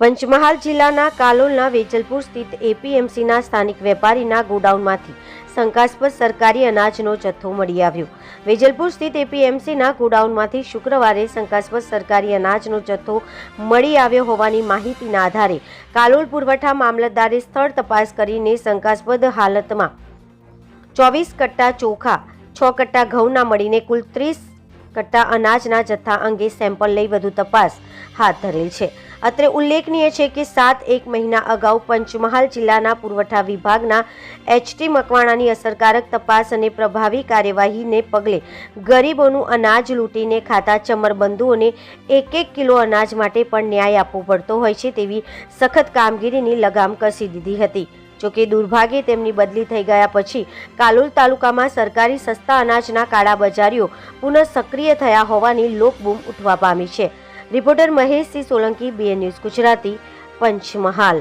પંચમહાલ જિલ્લાના કાલોલના વેજલપુર સ્થિત એપીએમસીના સ્થાનિક વેપારીના ગોડાઉનમાંથી શંકાસ્પદ સરકારી અનાજનો જથ્થો મળી આવ્યો. વેજલપુર સ્થિત એપીએમસીના ગોડાઉનમાંથી શુક્રવારે શંકાસ્પદ સરકારી અનાજનો જથ્થો મળી આવ્યો હોવાની માહિતીના આધારે કાલોલ પુરવઠા મામલતદારે સ્થળ તપાસ કરીને શંકાસ્પદ હાલતમાં ચોવીસ કટ્ટા ચોખા, છ કટ્ટા ઘઉંના મળીને કુલ ત્રીસ કટ્ટા અનાજના જથ્થા અંગે સેમ્પલ લઈ વધુ તપાસ હાથ ધરેલ છે. અત્રે ઉલ્લેખનીય છે કે સાત એક મહિના અગાઉ પંચમહાલ જિલ્લાના પુરવઠા વિભાગના એચટી મકવાણાની અસરકારક તપાસ અને પ્રભાવી કાર્યવાહીને પગલે ગરીબોનું અનાજ લૂંટીને ખાતા ચમરબંધુઓને એક એક કિલો અનાજ માટે પણ ન્યાય આપવો પડતો હોય છે તેવી સખત કામગીરીની લગામ કસી દીધી હતી. જોકે દુર્ભાગ્યે તેમની બદલી થઈ ગયા પછી કાલોલ તાલુકામાં સરકારી સસ્તા અનાજના કાળા બજારીઓ પુનઃ સક્રિય થયા હોવાની લોકબૂમ ઉઠવા પામી છે. Reporter Maheshsinh Solanki BN News Gujarati Panchmahal.